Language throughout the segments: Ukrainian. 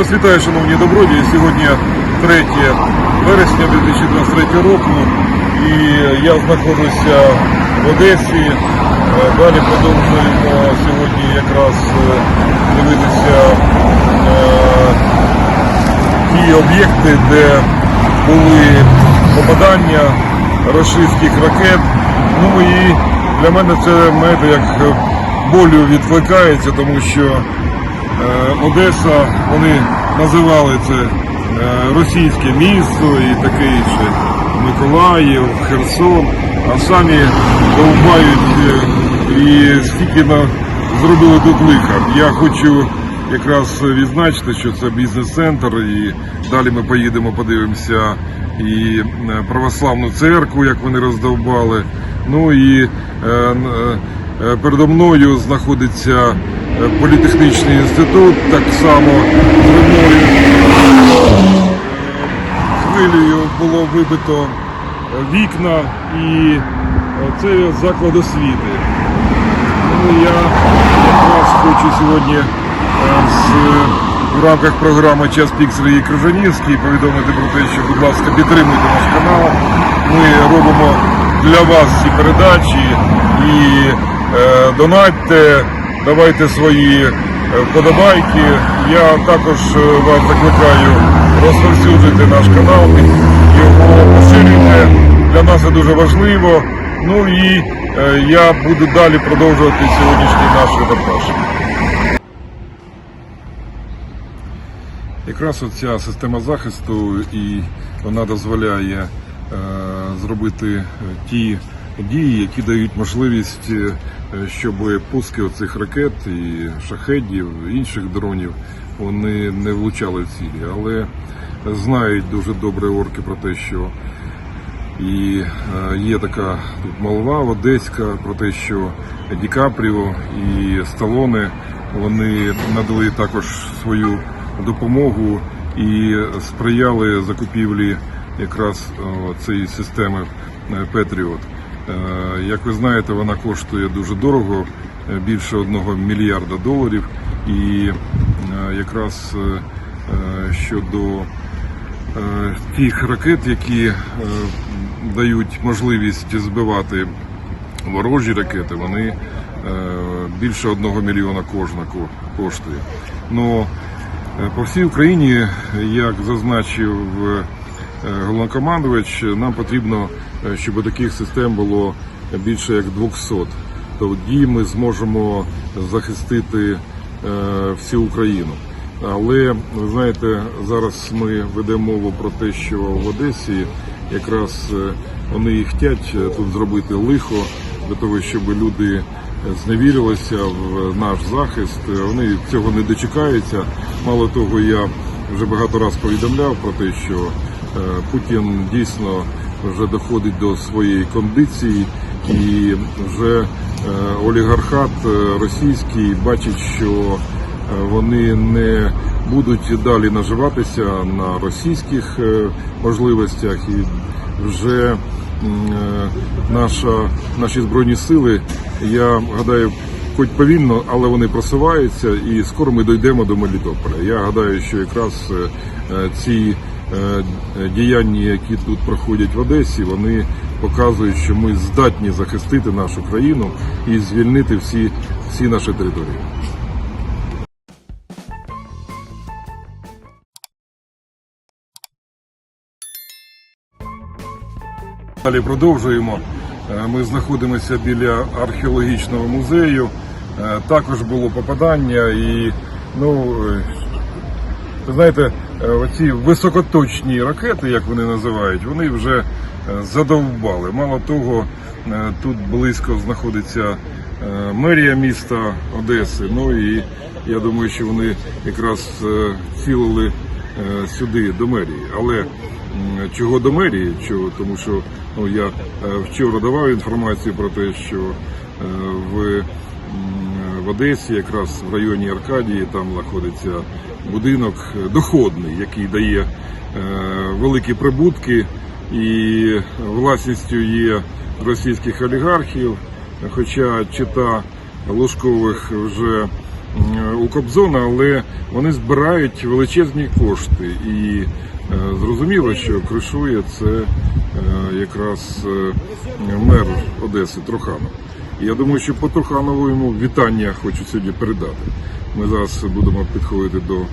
вас вітаю, шановні добродії. Сьогодні 3 вересня 2023 року і я знаходжуся в Одесі. Е, Далі продовжуємо сьогодні якраз е, дивитися е, ті об'єкти, де були попадання рашистських ракет. Ну і для мене це як болю відкликається, тому що Одеса, вони називали це е, російське місто і таке інше. Миколаїв, Херсон, а самі довбають е, і скільки на, зробили тут лиха. Я хочу якраз відзначити, що це бізнес-центр, і далі ми поїдемо, подивимося і е, православну церкву, як вони роздовбали. Ну і е, е, передо мною знаходиться е, політехнічний інститут, так само зривною хвилею було вибито е, вікна і е, це заклад освіти. Ну, я якраз хочу сьогодні е, з, в рамках програми Час пік Сергій Крижанівський повідомити про те, що, будь ласка, підтримуйте наш канал. Ми робимо для вас ці передачі і е, донатьте, давайте свої е, вподобайки. Я також е, вас закликаю розповсюджити наш канал, його поширюйте. Для нас це дуже важливо. Ну і е, я буду далі продовжувати сьогоднішній наш репортаж. Якраз оця система захисту і вона дозволяє е, зробити ті дії, які дають можливість, щоб пуски оцих ракет і шахедів, інших дронів вони не влучали в цілі. Але знають дуже добре орки про те, що і е, є така тут молва одеська про те, що Ді Капріо і Сталоне вони надали також свою допомогу і сприяли закупівлі якраз цієї системи е, Петріот. Е, Як ви знаєте, вона коштує дуже дорого, е, більше одного мільярда доларів. І е, якраз щодо тих ракет, які дають можливість збивати ворожі ракети, вони більше одного мільйона кожна коштує. Ну, е, по всій Україні, як зазначив головнокомандувач, нам потрібно, щоб таких систем було більше як 200. Тоді ми зможемо захистити е, всю Україну. Але ви знаєте, зараз ми ведемо мову про те, що в Одесі якраз е, вони і хочуть е, тут зробити лихо для того, щоб люди е, зневірилися в наш захист. Е, Вони цього не дочекаються. Мало того, я вже багато разів повідомляв про те, що е, Путін дійсно вже доходить до своєї кондиції, і вже е, олігархат е, російський бачить, що е, вони не будуть далі наживатися на російських можливостях і вже наша, наші збройні сили, я гадаю, хоч повільно, але вони просуваються, і скоро ми дійдемо до Мелітополя. Я гадаю, що якраз ці діяння, які тут проходять в Одесі, вони показують, що ми здатні захистити нашу країну і звільнити всі, всі наші території. Далі продовжуємо. Е, Ми знаходимося біля археологічного музею. Е, Також було попадання і, ну, е, ви знаєте, е, оці високоточні ракети, як вони називають, вони вже е, задовбали. Мало того, е, тут близько знаходиться е, мерія міста Одеси. Ну і я думаю, що вони якраз е, цілили е, сюди до мерії. Але чого до мерії? Чого? Тому що ну, я е, вчора давав інформацію про те, що е, в в Одесі, якраз в районі Аркадії, там знаходиться будинок доходний, який дає е, великі прибутки, і власністю є російських олігархів. Хоча чита Лужкових вже у Кобзона, але вони збирають величезні кошти. І е, зрозуміло, що кришує це е, якраз мер Одеси Труханов. Я думаю, що по Труханову йому вітання хочу сьогодні передати. Ми зараз будемо підходити до е,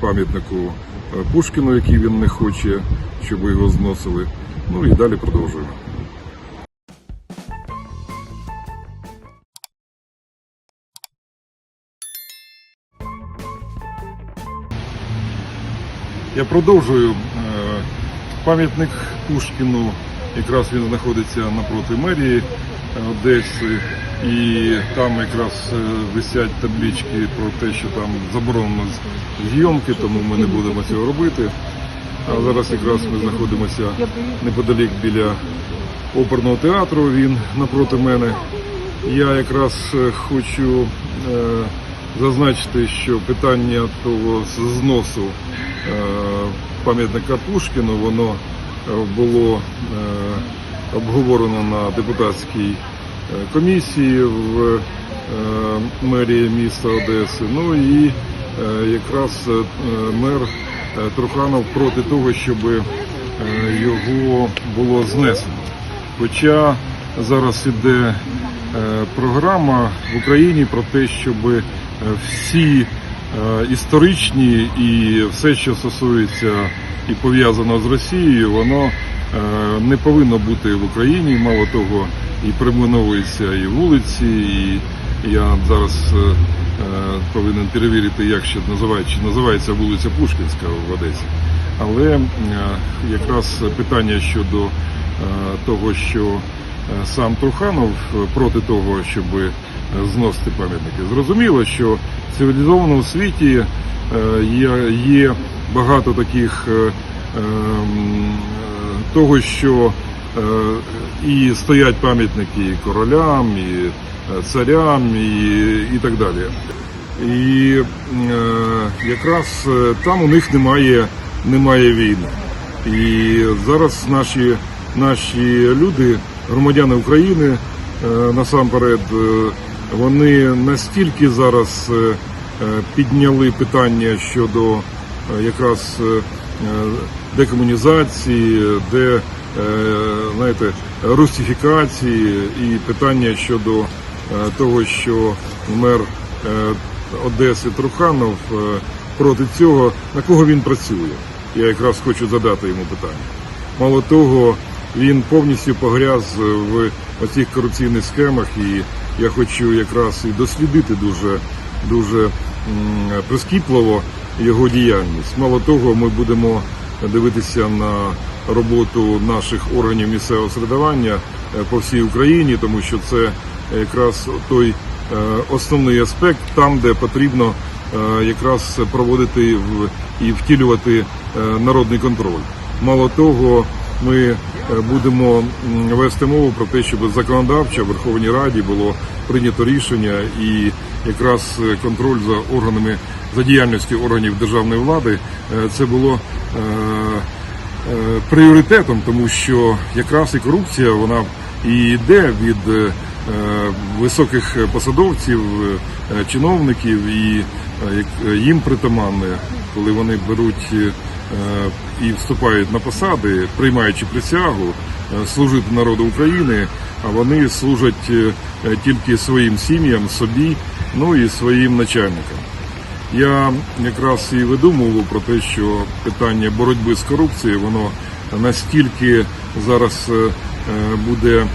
пам'ятнику е, Пушкіну, який він не хоче, щоб його зносили. Ну і далі продовжуємо. Я продовжую. Е, Пам'ятник Пушкіну, якраз він знаходиться напроти мерії Одеси, і там якраз е, висять таблички про те, що там заборонено зйомки, тому ми не будемо цього робити. А зараз якраз ми знаходимося неподалік біля оперного театру, він напроти мене. Я якраз е, хочу е, зазначити, що питання того зносу пам'ятника Пушкіну, воно було обговорено на депутатській е, комісії в е, мерії міста Одеси. Ну і е, якраз мер Труханов проти того, щоб його було знесено. Хоча зараз іде програма в Україні про те, щоб всі історичні і все, що стосується і пов'язано з Росією, воно не повинно бути в Україні. Мало того, і перейменовуються і вулиці, і я зараз е, е, повинен перевірити, як ще називають, чи називається вулиця Пушкінська в Одесі. Але е, якраз питання щодо е, того, що е, сам Труханов е, проти того, щоб е, зносити пам'ятники. Зрозуміло, що в цивілізованому світі е, є, багато таких е, е, м, е, того, що е, і стоять пам'ятники і королям, і е, царям, і, і так далі. І е, якраз там у них немає, немає війни. І зараз наші, наші люди, громадяни України, насамперед, вони настільки зараз підняли питання щодо якраз декомунізації, де е, знаєте, русифікації і питання щодо е, того, що мер е, Одеси Труханов е, проти цього, на кого він працює. Я якраз хочу задати йому питання. Мало того, він повністю погряз в оцих корупційних схемах, і я хочу якраз і дослідити дуже, дуже прискіпливо його діяльність. Мало того, ми будемо дивитися на роботу наших органів місцевого середування е, по всій Україні, тому що це якраз той е, основний аспект, там, де потрібно е, якраз проводити і втілювати народний контроль. Мало того, ми будемо вести мову про те, щоб законодавчо в Верховній Раді було прийнято рішення і якраз контроль за органами за діяльністю органів державної влади е, це було е, е, пріоритетом, тому що якраз і корупція вона і йде від високих посадовців, чиновників, і їм притаманне, коли вони беруть і вступають на посади, приймаючи присягу, служити народу України, а вони служать тільки своїм сім'ям, собі, ну і своїм начальникам. Я якраз і веду мову про те, що питання боротьби з корупцією, воно настільки зараз е, буде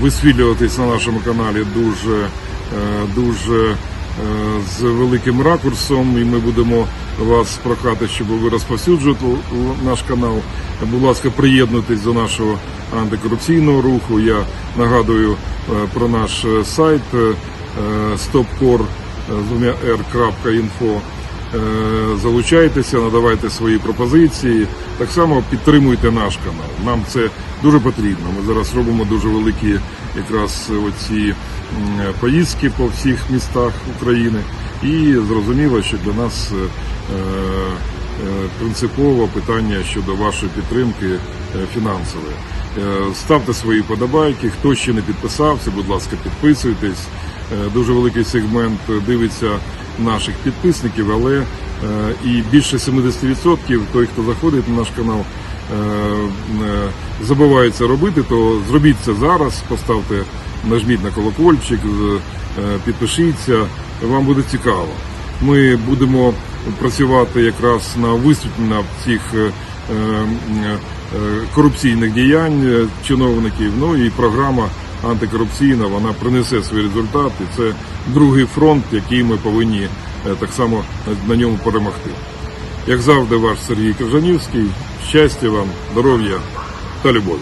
висвітлюватись на нашому каналі дуже, е, дуже е, з великим ракурсом, і ми будемо вас прохати, щоб ви розповсюджували наш канал. Будь ласка, приєднуйтесь до нашого антикорупційного руху. Я нагадую про наш сайт е, stopcore з двома r.info. Залучайтеся, надавайте свої пропозиції. Так само підтримуйте наш канал. Нам це дуже потрібно. Ми зараз робимо дуже великі якраз оці поїздки по всіх містах України. І зрозуміло, що для нас е, е, принципово питання щодо вашої підтримки е, фінансової. Ставте свої подобайки. Хто ще не підписався, будь ласка, підписуйтесь. Дуже великий сегмент дивиться наших підписників, але е, і більше 70% той, хто заходить на наш канал, е, е, забуває це робити, то зробіть це зараз, поставте, нажміть на колокольчик, е, підпишіться, вам буде цікаво. Ми будемо працювати якраз на висвітлення цих е, е, е, корупційних діянь е, чиновників. Ну і програма антикорупційна вона принесе свій результат. І це другий фронт, який ми повинні е, так само на- ньому перемогти. Як завжди, ваш Сергій Крижанівський. Щастя вам, здоров'я та любові.